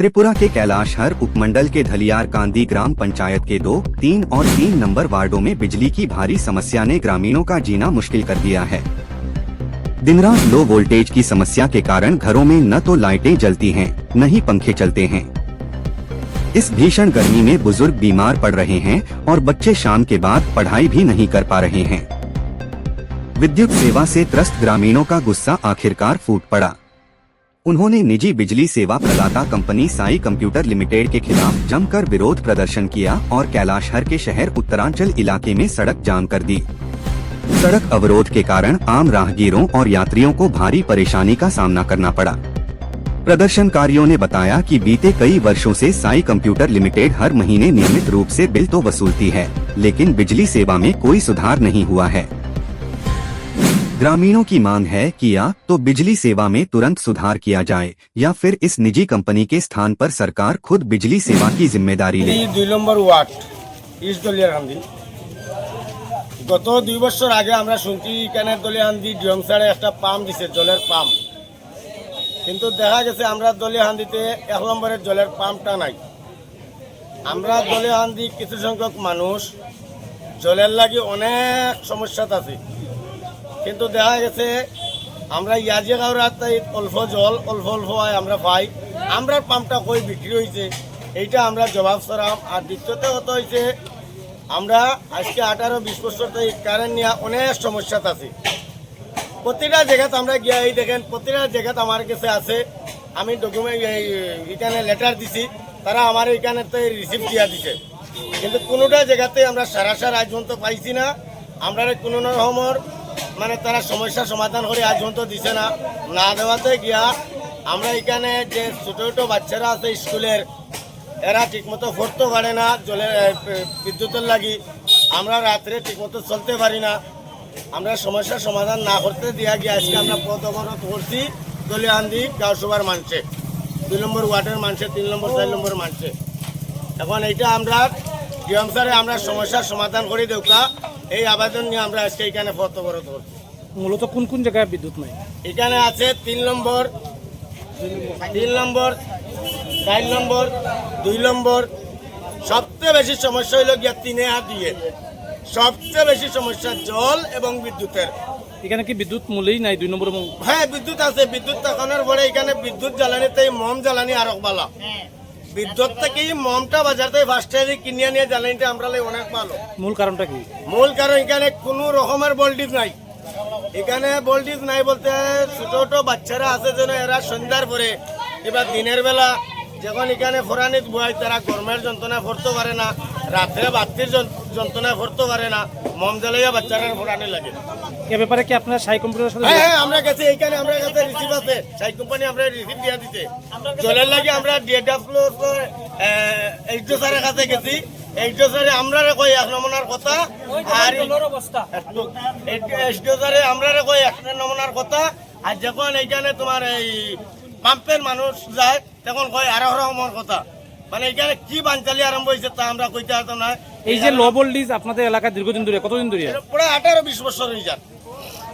त्रिपुरा के कैलाश हर उपमंडल के धलियार कांदी ग्राम पंचायत के दो, तीन और तीन नंबर वार्डो में बिजली की भारी समस्या ने ग्रामीणों का जीना मुश्किल कर दिया है। दिन रात लो वोल्टेज की समस्या के कारण घरों में न तो लाइटें जलती हैं, न ही पंखे चलते हैं। इस भीषण गर्मी में बुज़ुर्ग बीमार पड़ रहे हैं और बच्चे शाम के बाद पढ़ाई भी नहीं कर पा रहे हैं। विद्युत सेवा से त्रस्त ग्रामीणों का गुस्सा आखिरकार फूट पड़ा। उन्होंने निजी बिजली सेवा प्रदाता कंपनी साई कंप्यूटर लिमिटेड के खिलाफ जमकर विरोध प्रदर्शन किया और कैलाशहर के शहर उत्तरांचल इलाके में सड़क जाम कर दी। सड़क अवरोध के कारण आम राहगीरों और यात्रियों को भारी परेशानी का सामना करना पड़ा। प्रदर्शनकारियों ने बताया कि बीते कई वर्षों से साई कंप्यूटर लिमिटेड हर महीने नियमित रूप से बिल तो वसूलती है, लेकिन बिजली सेवा में कोई सुधार नहीं हुआ है। ग्रामीणों की मांग है कि या तो बिजली सेवा में तुरंत सुधार किया जाए या फिर इस निजी कंपनी के स्थान पर सरकार खुद बिजली सेवा की जिम्मेदारी ले এই দুই নম্বর ওয়ার্ড ইস্ট দলিয়ারকান্দি গত দুই বছর আগে আমরা শুনছি এখানে দলিয়াহান্দি ডিয়মসারে একটা পাম্প দিছে জলের পাম্প কিন্তু দেখা গেছে আমরা দলিয়াহান্দিতে এক নম্বরের জলের পাম্পটা নাই আমরা দলিয়াহান্দি কিছু সংখ্যক মানুষ জলের লাগি অনেক সমস্যাত আছি কিন্তু দেখা গেছে, আমরা ইয়াজে গাঁওরাত অল্প জল, অল্প অল্প হয় আমরা পাই। আমরা পাম্পটা কই বিক্রি হয়েছে এইটা আমরা জবাব সরাম। আর দ্বিতীয়তে কথা হয়েছে আমরা আজকে আঠারো, বিশ বছর থেকে কারেন্ট নিয়ে অনেক সমস্যাত আছে। প্রতিটা জায়গাতে আমরা গিয়া এই দেখেন, প্রতিটা জায়গাতে আমার কাছে আছে। আমি ডকুমেন্ট এখানে লেটার দিছি, তারা আমার এখানে তো রিসিপ্ট দিয়া দিছে। কিন্তু কোনোটা জায়গাতে আমরা সারা সারা আজ পর্যন্ত পাইছি না। আমরা কোনো রকমের মানে তারা সমস্যা সমাধান করে আজ পর্যন্ত দিছে না। না দেওয়াতে গিয়া আমরা এখানে যে ছোটো ছোটো বাচ্চারা আছে স্কুলের, এরা ঠিকমতো পড়তে পারে না জলের বিদ্যুতের লাগি। আমরা রাত্রে ঠিকমতো চলতে পারি না। আমরা সমস্যার সমাধান না করতে দিয়া গিয়ে আজকে আমরা পথ অবরোধ করছি দলিয়ান্দি গাঁওসভার মানছে। দুই নম্বর ওয়ার্ডের মানছে, তিন নম্বর, চার নম্বর মানছে। এখন এইটা আমরা ডিএম স্যারে আমরা সমস্যার সমাধান করে দেউকা এই আবেদন নিয়ে আমরা আজকে এখানে পথ অবরোধ করছি। মূলত কোন কোন জায়গায় বিদ্যুৎ নাই? এখানে আছে তিন নম্বর তিন নম্বর চার নম্বর দুই নম্বর। সবচেয়ে বেশি সমস্যা হইল গিয়া তিনে হাত দিয়ে সবচেয়ে বেশি সমস্যা জল এবং বিদ্যুতের। এখানে কি বিদ্যুৎ মূলেই নাই দুই নম্বর? হ্যাঁ বিদ্যুৎ আছে। বিদ্যুৎ থাকানোর পরে এখানে বিদ্যুৎ জ্বালানিতে মম জ্বালানি আরক বালা বিদ্যুৎ থেকে মমটা বাজার থেকে ফার্স্ট কিনে নিয়ে জ্বালানিটা আমরা অনেক ভালো। মূল কারণটা কি? মূল কারণ এখানে কোনো রকমের ভোল্টেজ নাই। এখানে ভোল্টেজ নাই বলতে ছোট ছোট বাচ্চারা আছে যেন এরা সন্ধ্যার পরে এবার দিনের বেলা যখন এখানে ফোরানিত বয় তারা গরমের যন্ত্রণা ভরতে পারে না। রাত্রে বাতির যন- যন্ত্রণা ভরতে পারে না মম জ্বালাইয়া বাচ্চারা ফোরানি লাগে। এ ব্যাপারে কি আপনার সাই কম্পিউটারের সাথে হ্যাঁ হ্যাঁ আমরা কাছে এইখানে আমরা কাছে রিসিভ আছে। সাই কোম্পানি আমরা রিসিভ দিয়া দিতে জলের লাগে আমরা ডিএডব্লিউ এইচডি স্যারের কাছে গেছি। এইচডি স্যারে আমরা কই এক নমুনার কথা আর এইচডি স্যারে আমরা কই এক নমুনার কথা আর যখন এইখানে তোমার এই পাম্পের মানুষ যায় তখন কয় আরও রকমের কথা। মানে এখানে কি বানচালি আরম্ভ হয়েছে তা আমরা কইতে পারতাম না। এই যে লো ভোল্টেজ আপনাদের এলাকায় দীর্ঘদিন ধরে কতদিন ধরে? প্রায় আঠারো বিশ বছর হয়ে যান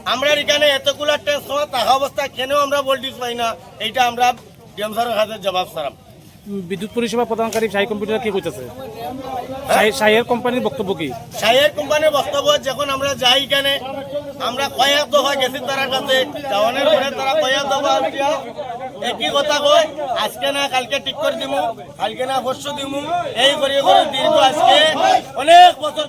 আমরা এখানে এতগুলা ট্রান্সফর্মার থাকা অবস্থা কেন আমরা ভোল্টেজ পাই না এইটা আমরা ডিএমসারের হাতে জবাব সারাম বিদ্যুৎ পরিষেবা প্রদানকারী সাই কম্পিউটার কি করতেছে সাইয়ের কোম্পানির বক্তব্য কি? সাইয়ের কোম্পানির বক্তব্য যখন আমরা যাই এখানে আমরা কয়েক দফা গেছি তারা কাছে যাওয়ানোর পরে তারা কয়েক দফা একই কথা কয় আজকে না, কালকে ঠিক করে দিমু, কালকে না পরশু দিমু। এই করে করে দীর্ঘ আজকে অনেক বছর